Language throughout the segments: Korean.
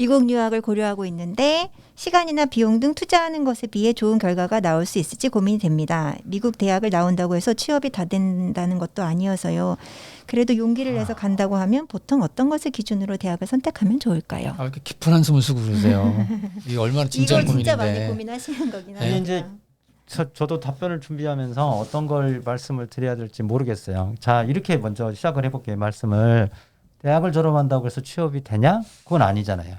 미국 유학을 고려하고 있는데 시간이나 비용 등 투자하는 것에 비해 좋은 결과가 나올 수 있을지 고민이 됩니다. 미국 대학을 나온다고 해서 취업이 다 된다는 것도 아니어서요. 그래도 용기를 내서 간다고 하면 보통 어떤 것을 기준으로 대학을 선택하면 좋을까요? 아, 이렇게 깊은 한숨을 쓰고 그러세요. 이게 얼마나 진짜 많이 고민인데. 고민하시는 거긴 네. 이제 저, 저도 답변을 준비하면서 어떤 걸 말씀을 드려야 될지 모르겠어요. 자 이렇게 먼저 시작을 해볼게요. 말씀을 대학을 졸업한다고 해서 취업이 되냐? 그건 아니잖아요.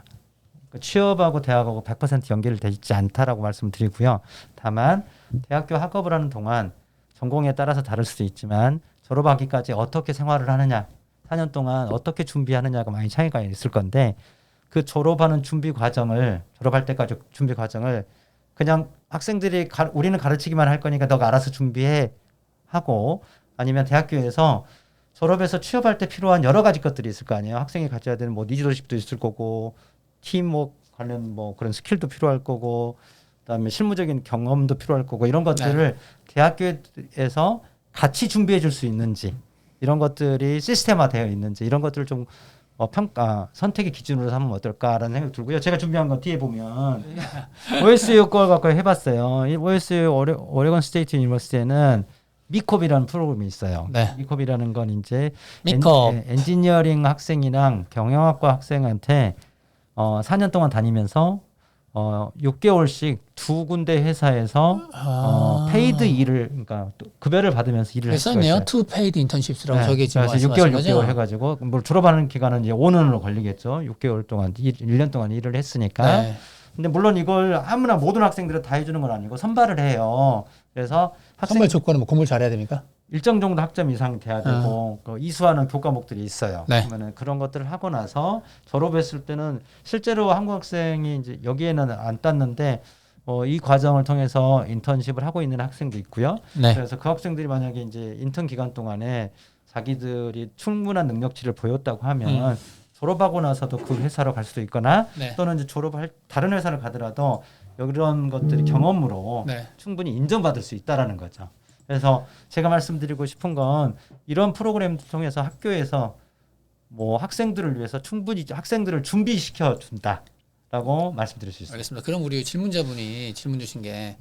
그 취업하고 대학하고 100% 연결되지 않다라고 말씀드리고요. 다만 대학교 학업을 하는 동안 전공에 따라서 다를 수도 있지만 졸업하기까지 어떻게 생활을 하느냐, 4년 동안 어떻게 준비하느냐가 많이 차이가 있을 건데 그 졸업하는 준비 과정을 졸업할 때까지 준비 과정을 그냥 학생들이 가, 우리는 가르치기만 할 거니까 너가 알아서 준비해 하고 아니면 대학교에서 졸업해서 취업할 때 필요한 여러 가지 것들이 있을 거 아니에요. 학생이 가져야 되는 뭐 리더십도 있을 거고 팀워크 관련 뭐 그런 스킬도 필요할 거고 그다음에 실무적인 경험도 필요할 거고 이런 것들을 대학교에서 같이 준비해 줄 수 있는지 이런 것들이 시스템화되어 있는지 이런 것들을 좀 어, 평가 선택의 기준으로 삼으면 어떨까라는 생각이 들고요. 제가 준비한 건 뒤에 보면 OSU 걸 갖고 해봤어요. 이 OSU 오레, 오레곤 스테이트 유니버시티에는 미콥이라는 프로그램이 있어요. 네. 미콥이라는 건 이제 미컵. 엔, 지니어링 학생이랑 경영학과 학생한테 어, 4년 동안 다니면서 어, 6개월씩 두 군데 회사에서 어, 페이드 일을 그러니까 또 급여를 받으면서 일을 했었네요. 투 페이드 인턴십스라고 네, 저게 지금 그래서 말씀하신 6개월 거죠? 6개월 해가지고 뭐 졸업하는 기간은 이제 5년으로 걸리겠죠. 6개월 동안 일, 1년 동안 일을 했으니까. 네. 근데 물론 이걸 아무나 모든 학생들은 다 해주는 건 아니고 선발을 해요. 그래서 학생 선발 조건은 뭐 공부를 잘해야 됩니까? 일정 정도 학점 이상 돼야 되고 그 이수하는 교과목들이 있어요. 아. 네. 그러면은 그런 것들을 하고 나서 졸업했을 때는 실제로 한국 학생이 이제 여기에는 안 땄는데 어, 이 과정을 통해서 인턴십을 하고 있는 학생도 있고요. 네. 그래서 그 학생들이 만약에 이제 인턴 기간 동안에 자기들이 충분한 능력치를 보였다고 하면 졸업하고 나서도 그 회사로 갈 수도 있거나 음. 네. 또는 이제 졸업할 다른 회사를 가더라도 이런 것들이 경험으로 네. 충분히 인정받을 수 있다라는 거죠. 그래서 제가 말씀드리고 싶은 건 이런 프로그램 통해서 학교에서 뭐 학생들을 위해서 충분히 학생들을 준비시켜 준다라고 말씀드릴 수 있습니다. 알겠습니다. 그럼 우리 질문자분이 질문 주신 게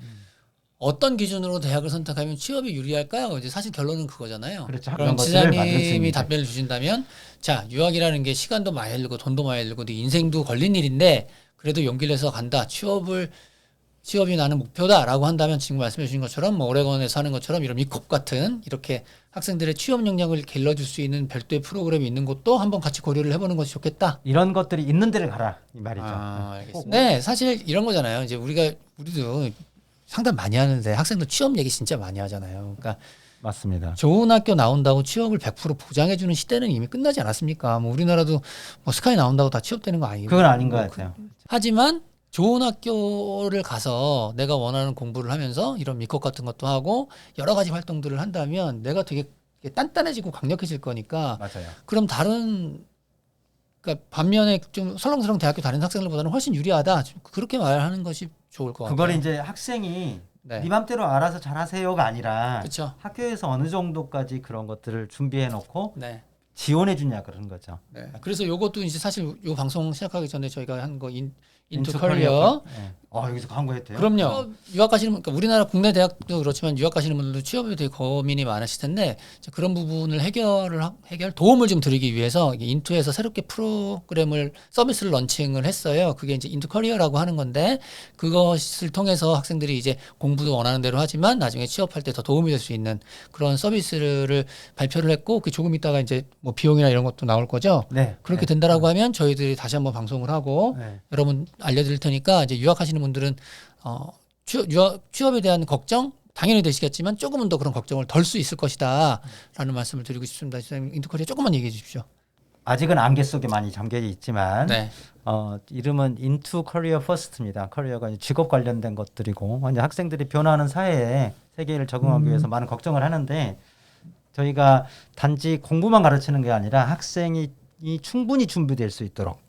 어떤 기준으로 대학을 선택하면 취업이 유리할까요? 이제 사실 결론은 그거잖아요. 그렇죠. 그럼 지사님이 답변을 주신다면 자 유학이라는 게 시간도 많이 들고 돈도 많이 들고 네 인생도 걸린 일인데 그래도 용기를 내서 간다 취업을 취업이 나는 목표다라고 한다면 지금 말씀해 주신 것처럼 뭐 오레곤에서 하는 것처럼 이런 미컵 같은 이렇게 학생들의 취업 역량을 길러줄 수 있는 별도의 프로그램이 있는 것도 한번 같이 고려를 해보는 것이 좋겠다. 이런 것들이 있는 데를 가라 이 말이죠. 아, 알겠습니다. 네, 사실 이런 거잖아요. 이제 우리가 우리도 상담 많이 하는데 학생들 취업 얘기 진짜 많이 하잖아요. 그러니까 맞습니다. 좋은 학교 나온다고 취업을 100% 보장해주는 시대는 이미 끝나지 않았습니까? 뭐 우리나라도 뭐 스카이 나온다고 다 취업되는 거 아니고. 그건 아닌 것뭐 같아요. 하지만 좋은 학교를 가서 내가 원하는 공부를 하면서 이런 미컷 같은 것도 하고 여러 가지 활동들을 한다면 내가 되게 단단해지고 강력해질 거니까 맞아요. 그럼 다른 그러니까 반면에 좀 설렁설렁 대학교 다니는 학생들보다는 훨씬 유리하다. 그렇게 말하는 것이 좋을 것 같아요. 그걸 이제 학생이 네. 네 맘대로 알아서 잘하세요가 아니라 그렇죠. 학교에서 어느 정도까지 그런 것들을 준비해 놓고 네. 지원해 주냐 그런 거죠. 네. 그래서 요것도 이제 사실 요 방송 시작하기 전에 저희가 한 거 인투 인투 커리어 네. 아 여기서 광고해도 돼요? 그럼요. 유학 가시는 분, 그러니까 우리나라 국내 대학도 그렇지만 유학 가시는 분들도 취업에 대해 고민이 많으실 텐데 그런 부분을 해결을 하- 해결 도움을 좀 드리기 위해서 인투에서 새롭게 프로그램을 서비스를 런칭을 했어요. 그게 이제 인투 커리어라고 하는 건데 그것을 통해서 학생들이 이제 공부도 원하는 대로 하지만 나중에 취업할 때 더 도움이 될 수 있는 그런 서비스를 발표를 했고 그 조금 있다가 이제 뭐 비용이나 이런 것도 나올 거죠. 네. 그렇게 네. 된다라고 하면 저희들이 다시 한번 방송을 하고 네. 여러분 알려드릴 테니까 이제 유학하시는 분들은 어, 취업, 취업에 대한 걱정 당연히 되시겠지만 조금은 더 그런 걱정을 덜 수 있을 것이다라는 말씀을 드리고 싶습니다. 선생님 인터커리어 조금만 얘기해 주십시오. 아직은 안개 속에 많이 잠겨 있지만 네, 어, 이름은 Into Career First입니다. 커리어가 직업 관련된 것들이고 이제 학생들이 변화하는 사회에 세계를 적응하기 위해서 많은 걱정을 하는데 저희가 단지 공부만 가르치는 게 아니라 학생이 이 충분히 준비될 수 있도록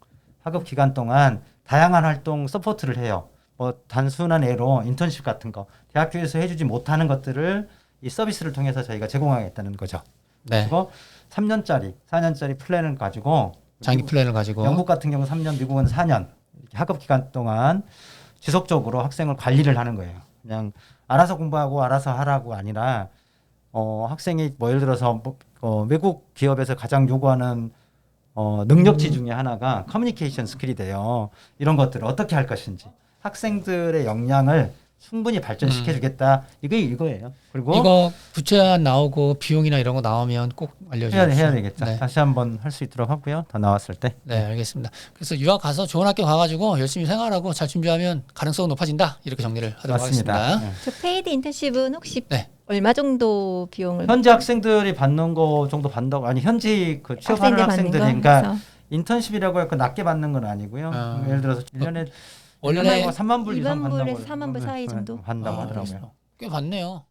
학업 기간 동안 다양한 활동 서포트를 해요. 뭐 단순한 예로 인턴십 같은 거 대학교에서 해주지 못하는 것들을 이 서비스를 통해서 저희가 제공하겠다는 거죠. 네. 그리고 3년짜리, 4년짜리 플랜을 가지고 장기 플랜을 가지고 영국 같은 경우 3년, 미국은 4년 학업 기간 동안 지속적으로 학생을 관리를 하는 거예요. 그냥 알아서 공부하고 알아서 하라고 아니라 어, 학생이 뭐 예를 들어서 뭐, 어, 외국 기업에서 가장 요구하는 어, 능력치 중에 하나가 커뮤니케이션 스킬이 돼요. 이런 것들을 어떻게 할 것인지 학생들의 역량을 충분히 발전시켜 주겠다. 이게 이거예요. 그리고 이거 부채안 나오고 비용이나 이런 거 나오면 꼭 알려주세요. 해야 해야 되겠죠. 네. 다시 한번 할 수 있도록 하고요. 더 나왔을 때. 네, 알겠습니다. 그래서 유학 가서 좋은 학교 가가지고 열심히 생활하고 잘 준비하면 가능성은 높아진다. 이렇게 정리를 하도록 맞습니다. 하겠습니다. 네. 저 페이드 인턴십은 혹시 네. 얼마 정도 비용을 현지 학생들이 받는 거 정도 받는다고 아니 현지 그 취업하는 학생들 받는 학생들이 거? 그러니까 인턴십이라고 해서 낮게 받는 건 아니고요. 아. 예를 들어서 1년에 원래 3만 불 이상 2만 받는다고 불에서 4만 불 사이 정도? 한다고 아, 하더라고요. 꽤 받네요.